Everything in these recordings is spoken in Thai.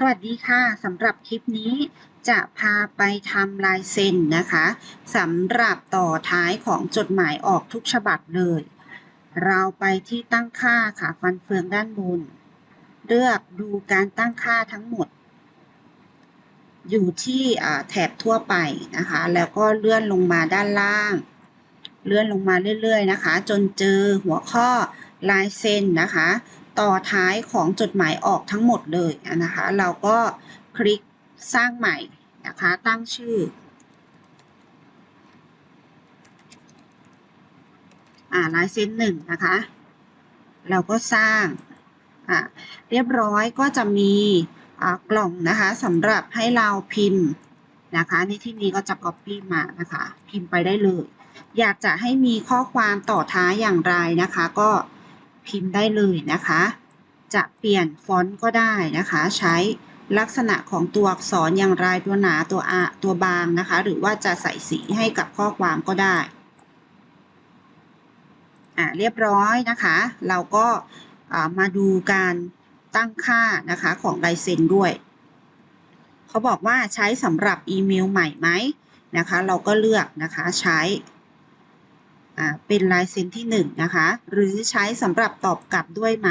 สวัสดีค่ะสำหรับคลิปนี้จะพาไปทำลายเซ็นนะคะสำหรับต่อท้ายของจดหมายออกทุกฉบับเลย เราไปที่ตั้งค่าค่ะฟันเฟืองด้านบน เลือกดูการตั้งค่าทั้งหมด อยู่ที่แถบทั่วไปนะคะ แล้วก็เลื่อนลงมาด้านล่าง เลื่อนลงมาเรื่อยๆนะคะ จนเจอหัวข้อลายเซ็นนะคะ ต่อท้ายของจดหมายออกทั้งหมดเลยนะคะ เราก็คลิกสร้างใหม่นะคะ ตั้งชื่ออ่าลายเซ็นหนึ่งนะคะ เราก็สร้างอ่าเรียบร้อยก็จะมีอ่ากล่องนะคะสำหรับให้เราพิมพ์นะคะ ในที่นี้ก็จะ copy มานะคะ พิมพ์ไปได้เลย อยากจะให้มีข้อความต่อท้ายอย่างไรนะคะ ก็ พิมพ์ได้เลยนะคะ จะเปลี่ยนฟอนต์ก็ได้นะคะ ใช้ลักษณะของตัวอักษรอย่างไรตัวหนาตัวอะตัวบางนะคะ หรือว่าจะใส่สีให้กับข้อความก็ได้อ่าเรียบร้อยนะคะ เราก็ามาดูการตั้งค่านะคะของลายเซ็นด้วย เขาบอกว่าใช้สำหรับอีเมลใหม่ไหมนะคะ เราก็เลือกนะคะใช้ เป็นลายเซ็นที่1นนะคะ หรือใช้สำหรับตอบกลับด้วยไหม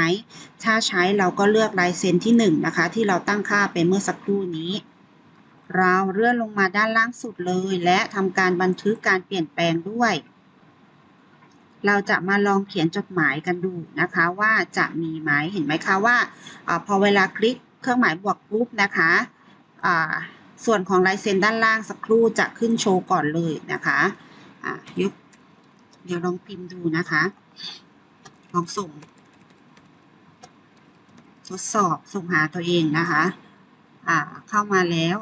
ถ้าใช้เราก็เลือกลายเซ็นที่1นนะคะ ที่เราตั้งค่าไปเมื่อสักครู่นี้ เราเลื่อนลงมาด้านล่างสุดเลย และทำการบันทึกการเปลี่ยนแปลงด้วย เราจะมาลองเขียนจดหมายกันดูนะคะว่าจะมีไหมเห็นไหมคะว่าอพอเวลาคลิกเครื่องหมายบวกปุ๊บนะคะส่วนของลายเซ็นด้านล่างสักครู่จะขึ้นโชว์ก่อนเลยนะคะยก เดี๋ยวลองพิมพ์ดูนะคะ ลองส่ง ทดสอบส่งหาตัวเองนะคะ อ่า เข้ามาแล้ว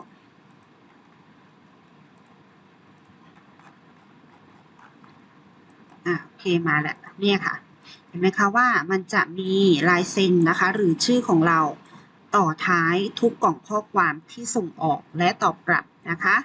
อะโอเคมาแล้วเนี่ยค่ะ เห็นไหมคะว่ามันจะมีลายเซ็นนะคะ หรือชื่อของเราต่อท้ายทุกกล่องข้อความที่ส่งออกและตอบกลับนะคะ